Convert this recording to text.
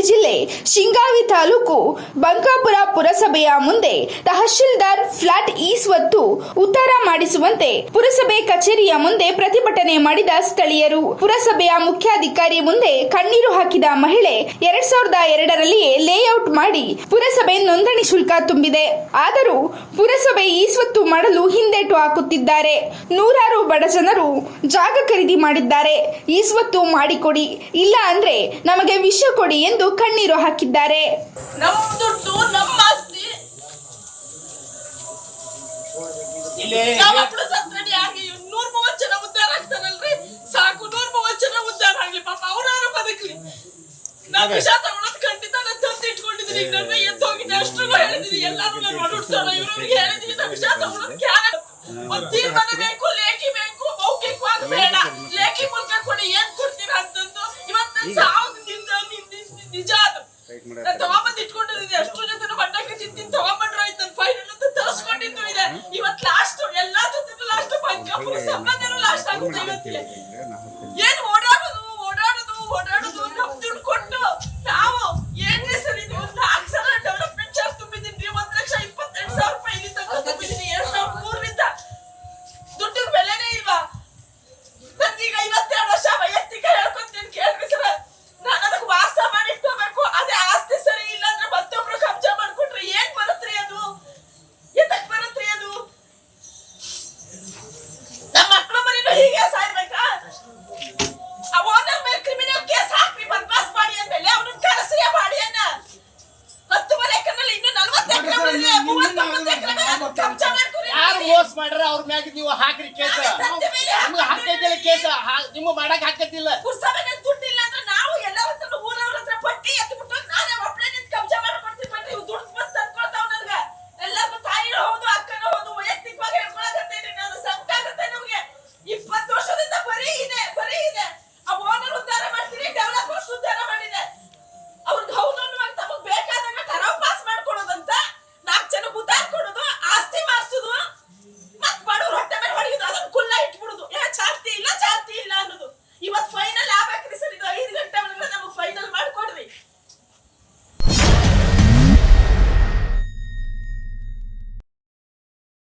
ಜಿಲ್ಲೆ ಶಿಂಗಾವಿ ತಾಲೂಕು ಬಂಕಾಪುರ ಪುರಸಭೆಯ ಮುಂದೆ ತಹಶೀಲ್ದಾರ್ ಫ್ಲಾಟ್ ಈಸ್ವತ್ತು ಉತ್ತರ ಮಾಡಿಸುವಂತೆ ಪುರಸಭೆ ಕಚೇರಿಯ ಮುಂದೆ ಪ್ರತಿಭಟನೆ ಮಾಡಿದ ಸ್ಥಳೀಯರು. ಪುರಸಭೆಯ ಮುಖ್ಯಾಧಿಕಾರಿ ಮುಂದೆ ಕಣ್ಣೀರು ಹಾಕಿದ ಮಹಿಳೆ ಎರಡ್ ಸಾವಿರದ ಎರಡರಲ್ಲಿಯೇ ಲೇಔಟ್ ಮಾಡಿ ಪುರಸಭೆ ನೋಂದಣಿ ಶುಲ್ಕ ತುಂಬಿದೆ. ಆದರೂ ಪುರಸಭೆ ಈಸ್ವತ್ತು ಸ್ವತ್ತು ಮಾಡಲು ಹಿಂದೇಟು ಹಾಕುತ್ತಿದ್ದಾರೆ. ನೂರಾರು ಬಡ ಜನರು ಜಾಗ ಖರೀದಿ ಮಾಡಿದ್ದಾರೆ. ಈಸ್ವತ್ತು ಮಾಡಿಕೊಡಿ. ಇಲ್ಲ ಅಂದ್ರೆ ನಮಗೆ ವಿಷ ಕೊಡಿ ಎಂದು ಕಣ್ಣೀರು ಹಾಕಿದ್ದಾರೆ. ನಮ್ಮ ದುಡ್ಡು ನಮ್ಮ ಆಸ್ತಿ. ನೂರ್ ಮೂವತ್ ಜನ ಉದ್ಧಾರ ಆಗ್ತಾರಲ್ರಿ? ಸಾಕು ನೂರ್ ಮೂವತ್ ಜನ ಉದ್ಧಾರ ಆಗ್ಲಿ ಪಾಪ ಅವ್ರಾರು ಬದುಕ್ಲಿ. ನಾನ್ ವಿಷ ತಗೊಳೋದ್ ಖಂಡಿತ ನಾನು ತಂದು ಇಟ್ಕೊಂಡಿದ್ದೀನಿ ಈಗ ನನ್ನ ಎದ್ದು ಹೋಗಿದೆ ಅಷ್ಟ್ರಿಗೂ ಹೇಳಿದೀನಿ ಎಲ್ಲಾರು ನಾನು ಹೊರಡ್ತಾರ ಇವ್ರಿಗೆ ಹೇಳಿದೀನಿ ನಾ ವಿಷ ತಗೊಳೋದ್ ಕ್ಯಾರ ಒಂದ್ ತೀರ್ಮಾನ ಬೇಕು ನಿಜ ಅದು. ತಗೊಂಬಂದ್ ಇಟ್ಕೊಂಡಿದ್ದೀನಿ ಅಷ್ಟು ಜೊತೆ ಬಂಡಕ್ಕೆ ತಿಂತೀನಿ ತಗೊಂಬಂಡ್ರು ಆಯ್ತು ನನ್ನ ಫೈನಲ್ ಅಂತ ತರಿಸ್ಕೊಂಡಿದ್ದು ಇದೆ. ಇವತ್ ಲಾಸ್ಟ್ ಎಲ್ಲಾ ಜೊತೆ ಲಾಸ್ಟ್ ಬಂಕಾಪುರ ಸಂಬಂಧನೂ ಲಾಸ್ಟ್ ಆಗುತ್ತೆ ಇವತ್ತಿಗೆ. ಹೀಗೆ ಸಾಯ್ಬೇಕಾ ಆ ಓನರ್ ಮೇಲೆ ಕ್ರಿಮಿನಲ್ ಕೇಸ್ ಹಾಕ್ರಿ ಬದ್ಮಾಸ್ ಮಾಡಿ ಅಂದ್ಮೇಲೆ ಅವನನ್ನ ಕರೆಸ್ರಿ ಆ ಬಾಡಿಯನ್ನ. ಹತ್ತು ಮನೆ ಎಕರೆನಲ್ಲಿ ಇನ್ನು ನಲ್ವತ್ತು ಎಕರೆ ಉಳಿದ್ರೆ ಮೂವತ್ತೊಂಬತ್ತು ಎಕರೆ ಮೇಲೆ ಕಬ್ಜಾ ಮಾಡ್ಕೊರಿ. ಯಾರು ಮೋಸ ಮಾಡ್ರ ಅವ್ರ ಮ್ಯಾಗ ನೀವು ಹಾಕ್ರಿ ಕೇಸ. ನಿಮ್ಗೆ ಹಾಕೈತಿಲ್ಲ ಕೇಸ. ನಿಮ್ಮ ಮಾಡಕ್ ಹಾಕೈತಿಲ್ಲ ಪುರ್ಸಭೆನಲ್ಲಿ